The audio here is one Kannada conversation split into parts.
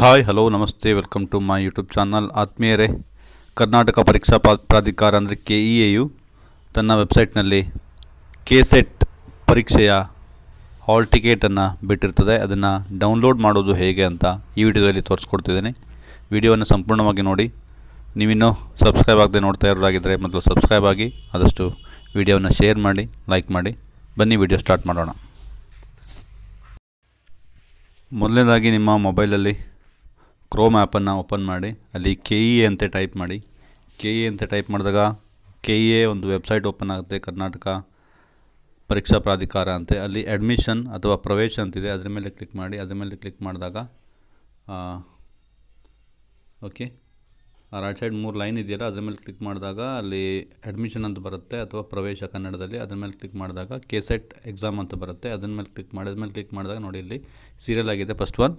ಹಾಯ್ ಹಲೋ ನಮಸ್ತೆ welcome to my YouTube channel ಆತ್ಮೀಯರೇ, ಕರ್ನಾಟಕ ಪರೀಕ್ಷಾ ಪ್ರಾಧಿಕಾರ ಅಂದರೆ ಕೆ ಇ ಎಯು ತನ್ನ ವೆಬ್ಸೈಟ್ನಲ್ಲಿ ಕೆ ಸೆಟ್ ಪರೀಕ್ಷೆಯ ಹಾಲ್ ಟಿಕೆಟನ್ನು ಬಿಟ್ಟಿರ್ತದೆ. ಅದನ್ನು ಡೌನ್ಲೋಡ್ ಮಾಡೋದು ಹೇಗೆ ಅಂತ ಈ ವಿಡಿಯೋದಲ್ಲಿ ತೋರಿಸ್ಕೊಡ್ತಿದ್ದೀನಿ. ವಿಡಿಯೋವನ್ನು ಸಂಪೂರ್ಣವಾಗಿ ನೋಡಿ. ನೀವಿನ್ನೂ ಸಬ್ಸ್ಕ್ರೈಬ್ ಆಗದೆ ನೋಡ್ತಾ ಇರೋದಾಗಿದ್ದರೆ ಮೊದಲು ಸಬ್ಸ್ಕ್ರೈಬ್ ಆಗಿ, ಆದಷ್ಟು ವಿಡಿಯೋವನ್ನು ಶೇರ್ ಮಾಡಿ ಲೈಕ್ ಮಾಡಿ. ಬನ್ನಿ, ವಿಡಿಯೋ ಸ್ಟಾರ್ಟ್ ಮಾಡೋಣ. ಮೊದಲನೇದಾಗಿ ನಿಮ್ಮ ಮೊಬೈಲಲ್ಲಿ ಕ್ರೋಮ್ ಆ್ಯಪನ್ನು ಓಪನ್ ಮಾಡಿ, ಅಲ್ಲಿ ಕೆ ಇ ಎ ಅಂತ ಟೈಪ್ ಮಾಡಿ. ಕೆ ಇ ಎ ಅಂತ ಟೈಪ್ ಮಾಡಿದಾಗ ಕೆ ಇ ಎ ಒಂದು ವೆಬ್ಸೈಟ್ ಓಪನ್ ಆಗುತ್ತೆ ಕರ್ನಾಟಕ ಪರೀಕ್ಷಾ ಪ್ರಾಧಿಕಾರ ಅಂತೆ. ಅಲ್ಲಿ ಅಡ್ಮಿಷನ್ ಅಥವಾ ಪ್ರವೇಶ ಅಂತಿದೆ ಅದರ ಮೇಲೆ ಕ್ಲಿಕ್ ಮಾಡಿ, ಅದರ ಮೇಲೆ ಕ್ಲಿಕ್ ಮಾಡಿದಾಗ ಓಕೆ ರೈಟ್ ಸೈಡ್ ಮೂರು ಲೈನ್ ಇದೆಯಲ್ಲ, ಅದ್ರ ಮೇಲೆ ಕ್ಲಿಕ್ ಮಾಡಿದಾಗ ಅಲ್ಲಿ ಅಡ್ಮಿಷನ್ ಅಂತ ಬರುತ್ತೆ ಅಥವಾ ಪ್ರವೇಶ ಕನ್ನಡದಲ್ಲಿ. ಅದ್ರ ಮೇಲೆ ಕ್ಲಿಕ್ ಮಾಡಿದಾಗ ಕೆ ಸೆಟ್ ಎಕ್ಸಾಮ್ ಅಂತ ಬರುತ್ತೆ. ಅದನ್ನ ಮೇಲೆ ಕ್ಲಿಕ್ ಮಾಡಿ ಮೇಲೆ ಕ್ಲಿಕ್ ಮಾಡಿದಾಗ ನೋಡಿ ಇಲ್ಲಿ ಸೀರಿಯಲ್ ಆಗಿದೆ. First one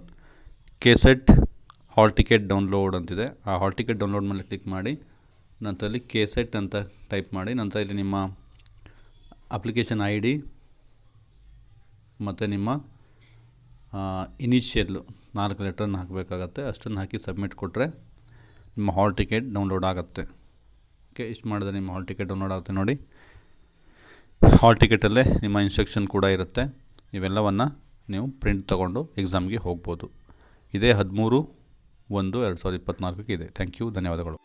K set hall ticket download ಅಂತಿದೆ. ಆ ಹಾಲ್ ಟಿಕೆಟ್ ಡೌನ್ಲೋಡ್ ಮೇಲೆ ಕ್ಲಿಕ್ ಮಾಡಿ ನಂತರದಲ್ಲಿ ಕೆ ಸೆಟ್ ಅಂತ ಟೈಪ್ ಮಾಡಿ, ನಂತರ ಇಲ್ಲಿ ನಿಮ್ಮ ಅಪ್ಲಿಕೇಶನ್ ಐ ಡಿ ಮತ್ತು ನಿಮ್ಮ ಇನಿಷಿಯಲ್ಲು ನಾಲ್ಕು ಲೆಟ್ರನ್ನು ಹಾಕಬೇಕಾಗತ್ತೆ. ಅಷ್ಟನ್ನು ಹಾಕಿ ಸಬ್ಮಿಟ್ ಕೊಟ್ಟರೆ ನಿಮ್ಮ ಹಾಲ್ ಟಿಕೆಟ್ ಡೌನ್ಲೋಡ್ ಆಗುತ್ತೆ. ಓಕೆ ಇಷ್ಟು ಮಾಡಿದ್ರೆ ನಿಮ್ಮ ಹಾಲ್ ಟಿಕೆಟ್ ಡೌನ್ಲೋಡ್ ಆಗುತ್ತೆ ನೋಡಿ. ಹಾಲ್ ಟಿಕೆಟಲ್ಲೇ ನಿಮ್ಮ ಇನ್ಸ್ಟ್ರಕ್ಷನ್ ಕೂಡ ಇರುತ್ತೆ. ಇವೆಲ್ಲವನ್ನು ನೀವು ಪ್ರಿಂಟ್ ತಗೊಂಡು ಎಕ್ಸಾಮ್ಗೆ ಹೋಗ್ಬೋದು. ಇದೇ ಹದಿಮೂರು ಒಂದು ಎರಡು ಸಾವಿರದ ಇಪ್ಪತ್ತ್ನಾಲ್ಕಕ್ಕೆ ಇದೆ. ಥ್ಯಾಂಕ್ ಯು ಧನ್ಯವಾದಗಳು.